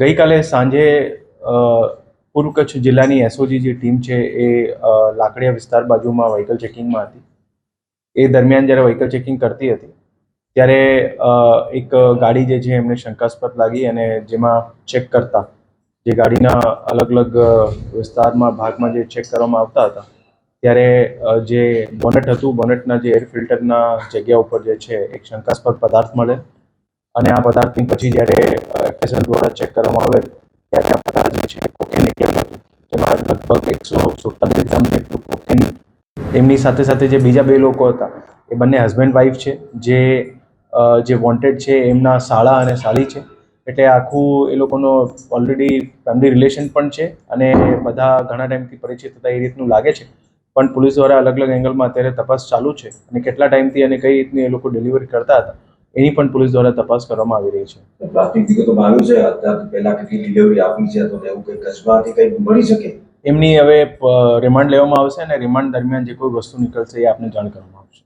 ગઈકાલે સાંજે પૂર્વ કચ્છ જિલ્લાની એસઓજી જે ટીમ છે એ લાકડિયા વિસ્તાર બાજુમાં વ્હીકલ ચેકિંગમાં હતી. એ દરમિયાન જ્યારે વ્હીકલ ચેકિંગ કરતી હતી, ત્યારે એક ગાડી જે છે એમને શંકાસ્પદ લાગી અને જેમાં ચેક કરતા, જે ગાડીના અલગ અલગ વિસ્તારમાં ભાગમાં જે ચેક કરવામાં આવતા હતા, ત્યારે જે બોનેટ હતું બોનેટના જે એર ફિલ્ટરના જગ્યા ઉપર જે છે, એક શંકાસ્પદ પદાર્થ મળે. અને આ પદાર્થની પછી જ્યારે એફએસએલ દ્વારા ચેક કરવામાં આવે, ત્યારે આ પદાર્થ છે કોકેન નીકળેલું હતું? જેમાં લગભગ એકસો સુડતાલીસ ગ્રામ જેટલું કોકેન તેમની સાથે સાથે જે બીજા બે લોકો હતા, એ બંને હસબન્ડ વાઈફ છે, જે જે વોન્ટેડ છે, એમના સાળા અને સાળી છે, એટલે આખું એ લોકોનો ઓલરેડી ફેમિલી રિલેશન પણ છે અને બધા ઘણા ટાઈમથી પરિચિત હતા, એ રીતનું લાગે છે. પણ પોલીસ દ્વારા અલગ અલગ એંગલમાં અત્યારે તપાસ ચાલુ છે અને કેટલા ટાઈમથી અને કઈ રીતની એ લોકો ડિલિવરી કરતા હતા એની પણ પોલીસ દ્વારા તપાસ કરવામાં આવી રહી છે. પ્રાથમિક વિગતોમાં આવ્યું છે અત્યાર પહેલા કેટલી ડિલિવરી આપી છે તો એવું કંઈ કચરાથી કંઈ મળી શકે? એમની હવે રિમાન્ડ લેવામાં આવશે અને રિમાન્ડ દરમિયાન જે કોઈ વસ્તુ નીકળશે એ આપને જાણ કરવામાં આવશે.